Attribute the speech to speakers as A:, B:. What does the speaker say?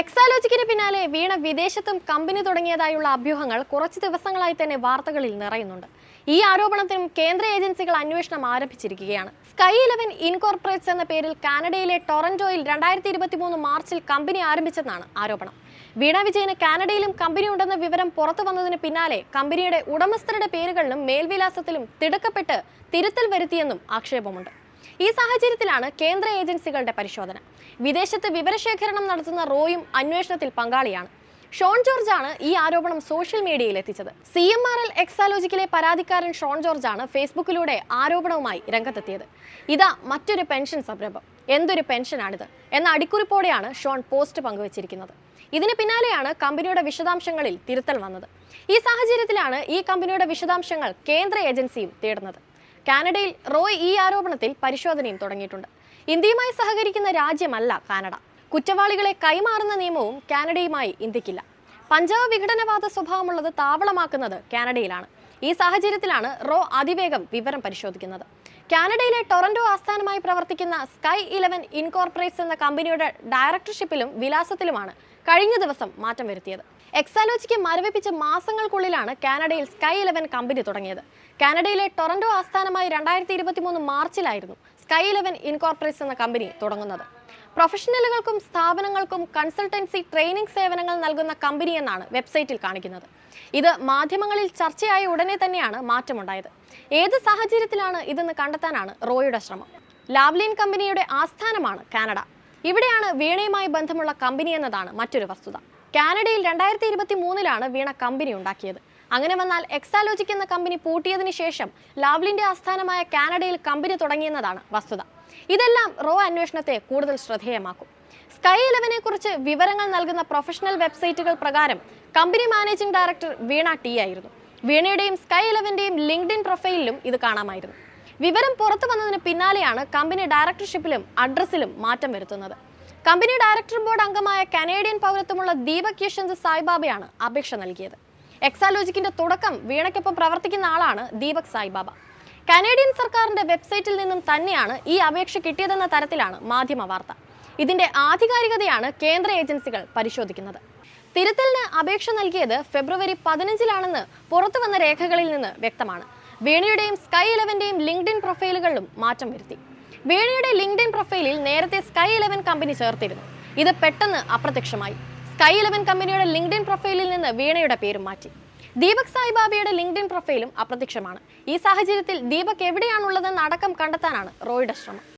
A: എക്സാലോജിക്കിന് പിന്നാലെ വീണ വിദേശത്തും കമ്പനി തുടങ്ങിയതായുള്ള അഭ്യൂഹങ്ങൾ കുറച്ച് ദിവസങ്ങളായി തന്നെ വാർത്തകളിൽ നിറയുന്നുണ്ട്. ഈ ആരോപണത്തിനും കേന്ദ്ര ഏജൻസികൾ അന്വേഷണം ആരംഭിച്ചിരിക്കുകയാണ്. സ്കൈ ഇലവൻ ഇൻകോർപ്പറേറ്റ്സ് എന്ന പേരിൽ കാനഡയിലെ ടൊറന്റോയിൽ രണ്ടായിരത്തി ഇരുപത്തി മൂന്ന് മാർച്ചിൽ കമ്പനി ആരംഭിച്ചെന്നാണ് ആരോപണം. വീണ വിജയന് കാനഡയിലും കമ്പനി ഉണ്ടെന്ന വിവരം പുറത്തു വന്നതിന് പിന്നാലെ കമ്പനിയുടെ ഉടമസ്ഥരുടെ പേരുകളിലും മേൽവിലാസത്തിലും തിടുക്കപ്പെട്ട് തിരുത്തൽ വരുത്തിയെന്നും ആക്ഷേപമുണ്ട്. ഈ സാഹചര്യത്തിലാണ് കേന്ദ്ര ഏജൻസികളുടെ പരിശോധന. വിദേശത്ത് വിവരശേഖരണം നടത്തുന്ന റോയും അന്വേഷണത്തിൽ പങ്കാളിയാണ്. ഷോൺ ജോർജ് ആണ് ഈ ആരോപണം സോഷ്യൽ മീഡിയയിൽ എത്തിച്ചത്. സി എം ആർ എൽ എക്സാലോജിക്കിലെ പരാതിക്കാരൻ ഷോൺ ജോർജ് ആണ് ഫേസ്ബുക്കിലൂടെ ആരോപണവുമായി രംഗത്തെത്തിയത്. ഇതാ മറ്റൊരു പെൻഷൻ സംരംഭം. എന്തൊരു പെൻഷനാണിത്? എന്ന അടിക്കുറിപ്പോടെയാണ് ഷോൺ പോസ്റ്റ് പങ്കുവച്ചിരിക്കുന്നത്. ഇതിന് പിന്നാലെയാണ് കമ്പനിയുടെ വിശദാംശങ്ങളിൽ തിരുത്തൽ വന്നത്. ഈ സാഹചര്യത്തിലാണ് ഈ കമ്പനിയുടെ വിശദാംശങ്ങൾ കേന്ദ്ര ഏജൻസിയും തേടുന്നത്. കാനഡയിൽ റോയ് ഈ ആരോപണത്തിൽ പരിശോധനയും തുടങ്ങിയിട്ടുണ്ട്. ഇന്ത്യയുമായി സഹകരിക്കുന്ന രാജ്യമല്ല കാനഡ. കുറ്റവാളികളെ കൈമാറുന്ന നിയമവും കാനഡയുമായി ഇന്ത്യക്കില്ല. പഞ്ചാബ് വിഘടനവാദ സ്വഭാവമുള്ളത് താവളമാക്കുന്നത് കാനഡയിലാണ്. ഈ സാഹചര്യത്തിലാണ് റോ അതിവേഗം വിവരം പരിശോധിക്കുന്നത്. കാനഡയിലെ ടൊറന്റോ ആസ്ഥാനമായി പ്രവർത്തിക്കുന്ന സ്കൈ ഇലവൻ ഇൻകോർപ്പറേറ്റ്സ് എന്ന കമ്പനിയുടെ ഡയറക്ടർഷിപ്പിലും വിലാസത്തിലുമാണ് കഴിഞ്ഞ ദിവസം മാറ്റം വരുത്തിയത്. എക്സാലോജിക്ക് മരവിപ്പിച്ച മാസങ്ങൾക്കുള്ളിലാണ് കാനഡയിൽ സ്കൈ ഇലവൻ കമ്പനി തുടങ്ങിയത്. കാനഡയിലെ ടൊറന്റോ ആസ്ഥാനമായി രണ്ടായിരത്തി ഇരുപത്തി മൂന്ന് മാർച്ചിലായിരുന്നു സ്കൈ ഇലവൻ ഇൻകോർപ്പറേറ്റ്സ് എന്ന കമ്പനി തുടങ്ങുന്നത്. പ്രൊഫഷണലുകൾക്കും സ്ഥാപനങ്ങൾക്കും കൺസൾട്ടൻസി ട്രെയിനിങ് സേവനങ്ങൾ നൽകുന്ന കമ്പനി എന്നാണ് വെബ്സൈറ്റിൽ കാണിക്കുന്നത്. ഇത് മാധ്യമങ്ങളിൽ ചർച്ചയായ ഉടനെ തന്നെയാണ് മാറ്റമുണ്ടായത്. ഏത് സാഹചര്യത്തിലാണ് ഇതെന്ന് കണ്ടെത്താനാണ് റോയുടെ ശ്രമം. ലാവ്ലിൻ കമ്പനിയുടെ ആസ്ഥാനമാണ് കാനഡ. ഇവിടെയാണ് വീണയുമായി ബന്ധമുള്ള കമ്പനി എന്നതാണ് മറ്റൊരു വസ്തുത. കാനഡയിൽ രണ്ടായിരത്തി ഇരുപത്തി മൂന്നിലാണ് വീണ കമ്പനി ഉണ്ടാക്കിയത്. അങ്ങനെ വന്നാൽ എക്സാലോജിക് എന്ന കമ്പനി പൂട്ടിയതിനു ശേഷം ലാവ്ലിന്റെ ആസ്ഥാനമായ കാനഡയിൽ കമ്പനി തുടങ്ങിയെന്നതാണ് വസ്തുത. ഇതെല്ലാം റോ അന്വേഷണത്തെ കൂടുതൽ ശ്രദ്ധേയമാക്കും. സ്കൈ ഇലവനെ കുറിച്ച് വിവരങ്ങൾ നൽകുന്ന പ്രൊഫഷണൽ വെബ്സൈറ്റുകൾ പ്രകാരം company managing director Veena T ആയിരുന്നു. വീണയുടെയും സ്കൈ ഇലവന്റെയും ലിങ്ക്ഡിൻ പ്രൊഫൈലിലും ഇത് കാണാമായിരുന്നു. വിവരം പുറത്തു വന്നതിന് പിന്നാലെയാണ് കമ്പനി ഡയറക്ടർഷിപ്പിലും അഡ്രസ്സിലും മാറ്റം വരുത്തുന്നത്. കമ്പനി ഡയറക്ടർ ബോർഡ് അംഗമായ കനേഡിയൻ പൗരത്വമുള്ള ദീപക് യശ്വന്ത് സായിബാബയാണ് അപേക്ഷ നൽകിയത്. എക്സാലോജിക്കിന്റെ തുടക്കം വീണയ്ക്കൊപ്പം പ്രവർത്തിക്കുന്ന ആളാണ് ദീപക് സായിബാബ. കനേഡിയൻ സർക്കാരിന്റെ വെബ്സൈറ്റിൽ നിന്നും തന്നെയാണ് ഈ അപേക്ഷ കിട്ടിയതെന്ന തരത്തിലാണ് മാധ്യമ വാർത്ത. ഇതിന്റെ ആധികാരികതയാണ് കേന്ദ്ര ഏജൻസികൾ പരിശോധിക്കുന്നത്. തിരുത്തലിന് അപേക്ഷ നൽകിയത് ഫെബ്രുവരി പതിനഞ്ചിലാണെന്ന് പുറത്തു വന്ന രേഖകളിൽ നിന്ന് വ്യക്തമാണ്. വീണയുടെയും സ്കൈ ഇലവന്റെയും ലിങ്ക്ഡിൻ പ്രൊഫൈലുകളിലും മാറ്റം വരുത്തി. വീണയുടെ ലിങ്ക്ഡിൻ പ്രൊഫൈലിൽ നേരത്തെ സ്കൈ ഇലവൻ കമ്പനി ചേർത്തിരുന്നു. ഇത് പെട്ടെന്ന് അപ്രത്യക്ഷമായി. സ്കൈ ഇലവൻ കമ്പനിയുടെ ലിങ്ക്ഡിൻ പ്രൊഫൈലിൽ നിന്ന് വീണയുടെ പേരും മാറ്റി. ദീപക് സായിബാബയുടെ ലിങ്ക്ഡിൻ പ്രൊഫൈലും അപ്രത്യക്ഷമാണ്. ഈ സാഹചര്യത്തിൽ ദീപക് എവിടെയാണുള്ളതെന്ന് അടക്കം കണ്ടെത്താനാണ് റോയുടെ ശ്രമം.